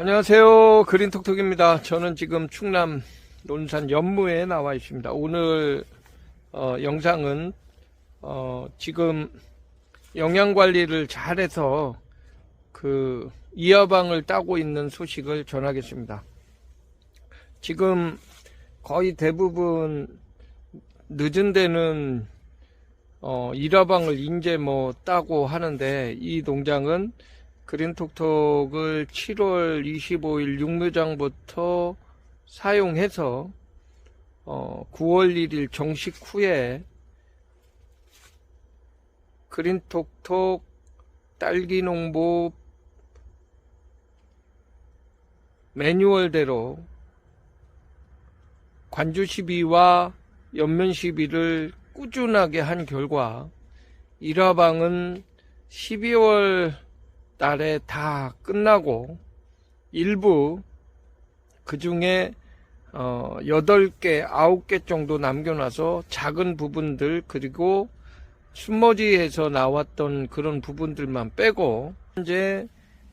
안녕하세요. 그린톡톡입니다. 저는 지금 충남 논산 연무에 나와 있습니다. 오늘 어, 영상은 어, 지금 영양 관리를 잘해서 그 이하방을 따고 있는 소식을 전하겠습니다. 지금 거의 대부분 늦은 데는 어, 일화방을 인제 뭐 따고 하는데 이 농장은 그린톡톡을 7월 25일 육묘장부터 사용해서 어, 9월 1일 정식 후에 그린톡톡 딸기 농부 매뉴얼대로 관주 시비와 연면 시비를 꾸준하게 한 결과 일화방은 12월 달에 다 끝나고 일부 그 중에 어 8개, 9개 정도 남겨놔서 작은 부분들 그리고 순머지에서 나왔던 그런 부분들만 빼고 현재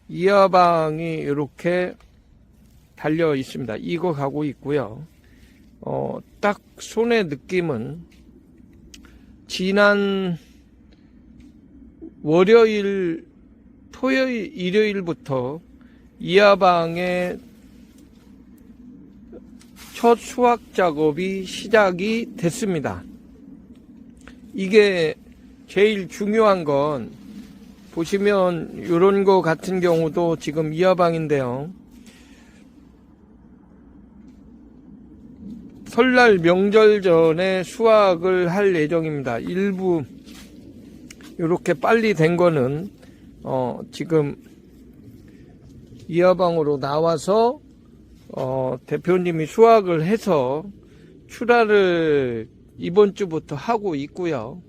이하방이 이렇게 달려 있습니다. 이거 가고 있고요. 어, 딱 손의 느낌은 지난 월요일, 토요일, 일요일부터 이하방의 첫 수확 작업이 시작이 됐습니다. 이게 제일 중요한 건 보시면 이런 거 같은 경우도 지금 이하방인데요. 설날 명절 전에 수확을 할 예정입니다. 일부 이렇게 빨리 된 거는 어 지금 이하방으로 나와서 어 대표님이 수확을 해서 출하를 이번 주부터 하고 있고요.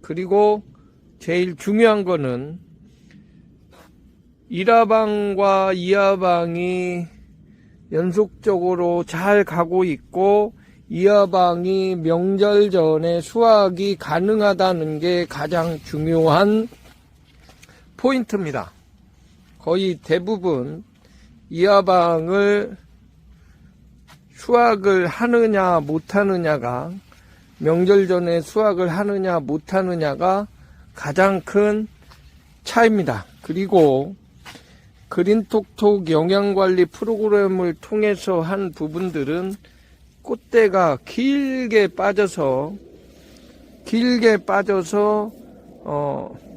그리고 제일 중요한 거는 1하방과 2하방이 연속적으로 잘 가고 있고 이하방이 명절 전에 수확이 가능하다는 게 가장 중요한 포인트입니다. 거의 대부분 이 하방을 수확을 하느냐 못하느냐가 명절 전에 수확을 하느냐 못하느냐가 가장 큰 차이입니다. 그리고 그린톡톡 영양관리 프로그램을 통해서 한 부분들은 꽃대가 길게 빠져서 길게 빠져서 어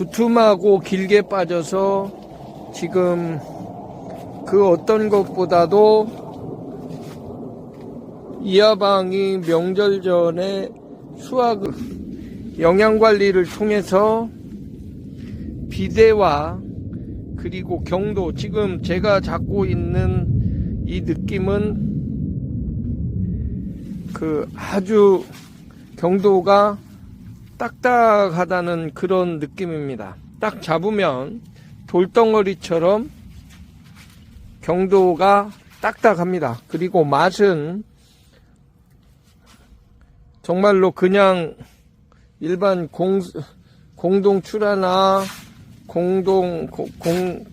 두툼하고 길게 빠져서 지금 그 어떤 것보다도 이하방이 명절 전에 수확 영양관리를 통해서 비대와 그리고 경도 지금 제가 잡고 있는 이 느낌은 그 아주 경도가 딱딱하다는 그런 느낌입니다. 딱 잡으면 돌덩어리처럼 경도가 딱딱합니다. 그리고 맛은 정말로 그냥 일반 공, 공동 출하나 공동 고- 공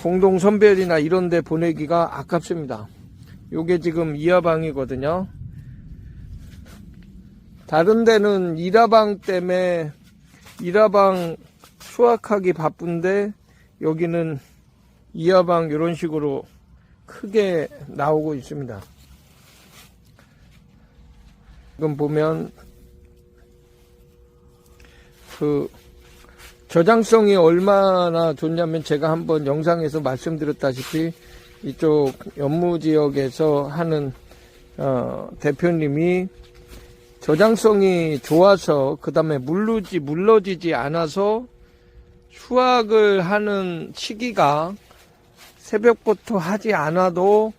공동 선별이나 이런 데 보내기가 아깝습니다. 요게 지금 이하방이거든요. 다른 데는 일하방 때문에 일하방 수확하기 바쁜데 여기는 이하방 이런 식으로 크게 나오고 있습니다. 지금 보면 그 저장성이 얼마나 좋냐면 제가 한번 영상에서 말씀드렸다시피 이쪽 연무 지역에서 하는 어, 대표님이 저장성이 좋아서 그 다음에 물르지 물러지지 않아서 수확을 하는 시기가 새벽부터 하지 않아도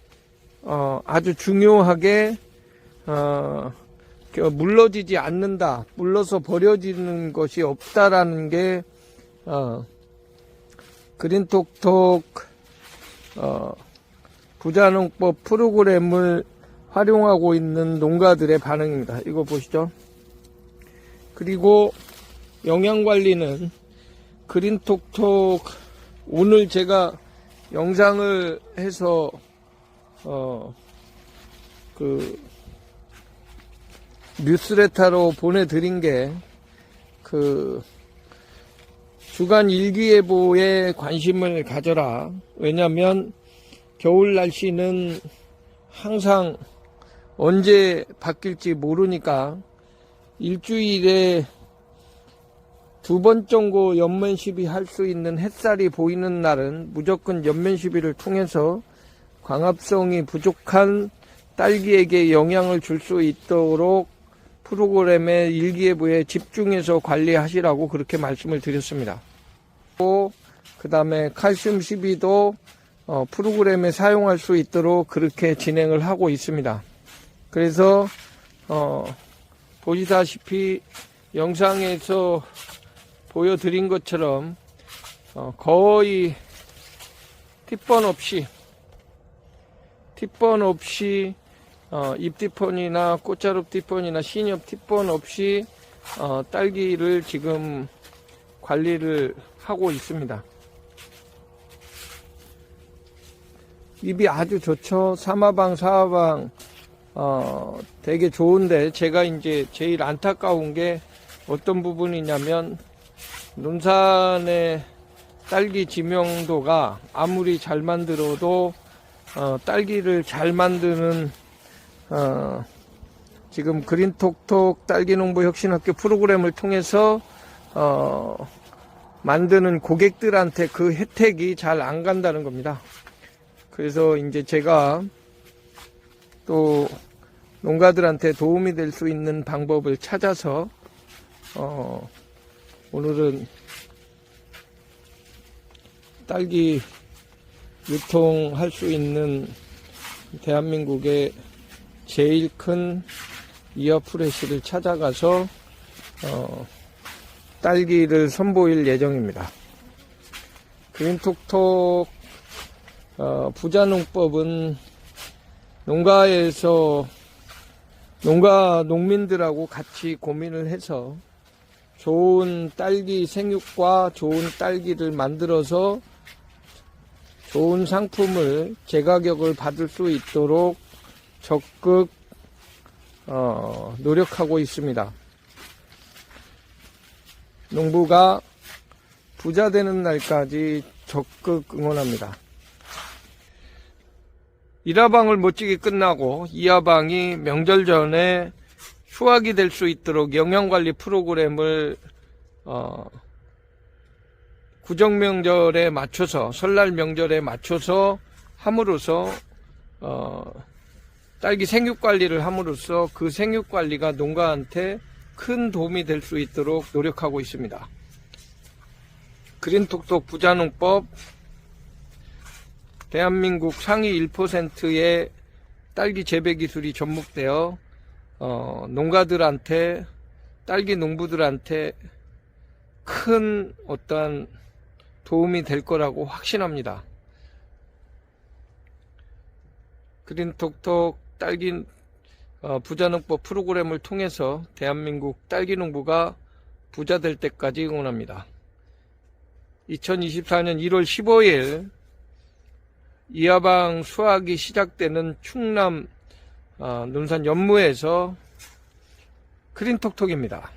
어, 아주 중요하게 어, 그 물러지지 않는다, 물러서 버려지는 것이 없다라는 게 어, 그린톡톡 어, 부자농법 프로그램을 활용하고 있는 농가들의 반응입니다. 이거 보시죠. 그리고 영양 관리는 그린톡톡 오늘 제가 영상을 해서 어, 그 뉴스레터로 보내드린 게 그 주간 일기예보에 관심을 가져라. 왜냐하면 겨울 날씨는 항상 언제 바뀔지 모르니까 일주일에 두 번 정도 연면 시비 할 수 있는 햇살이 보이는 날은 무조건 연면 시비를 통해서 광합성이 부족한 딸기에게 영향을 줄 수 있도록 프로그램의 일기예보에 집중해서 관리하시라고 그렇게 말씀을 드렸습니다. 그 다음에 칼슘 시비도 어, 프로그램에 사용할 수 있도록 그렇게 진행을 하고 있습니다. 그래서 어, 보시다시피 영상에서 보여드린 것처럼 어, 거의 팁번 없이 팁번 없이 어, 잎티폰이나 꽃자루 티폰이나 신엽 티폰 없이 어, 딸기를 지금 관리를 하고 있습니다. 잎이 아주 좋죠. 사마방, 사마방, 어, 되게 좋은데 제가 이제 제일 안타까운 게 어떤 부분이냐면 논산의 딸기 지명도가 아무리 잘 만들어도 어, 딸기를 잘 만드는 어, 지금 그린톡톡 딸기농부 혁신학교 프로그램을 통해서 어, 만드는 고객들한테 그 혜택이 잘 안 간다는 겁니다. 그래서 이제 제가 또 농가들한테 도움이 될 수 있는 방법을 찾아서 어, 오늘은 딸기 유통할 수 있는 대한민국의 제일 큰 이어프레시를 찾아가서 어, 딸기를 선보일 예정입니다. 그린톡톡 어, 부자농법은 농가에서 농가 농민들하고 같이 고민을 해서 좋은 딸기 생육과 좋은 딸기를 만들어서 좋은 상품을 제가격을 받을 수 있도록 적극 어, 노력하고 있습니다. 농부가 부자 되는 날까지 적극 응원합니다. 1화방을 멋지게 끝나고 2화방이 명절 전에 수확이 될 수 있도록 영양관리 프로그램을 어, 구정 명절에 맞춰서 설날 명절에 맞춰서 함으로써 어, 딸기 생육 관리를 함으로써 그 생육 관리가 농가한테 큰 도움이 될 수 있도록 노력하고 있습니다. 그린톡톡 부자농법 대한민국 상위 1%의 딸기 재배 기술이 접목되어 어, 농가들한테 딸기 농부들한테 큰 어떠한 도움이 될 거라고 확신합니다. 그린톡톡 딸기 어, 부자농법 프로그램을 통해서 대한민국 딸기 농부가 부자 될 때까지 응원합니다. 2024년 1월 15일 이하방 수확이 시작되는 충남 어, 논산 연무에서 크린톡톡입니다.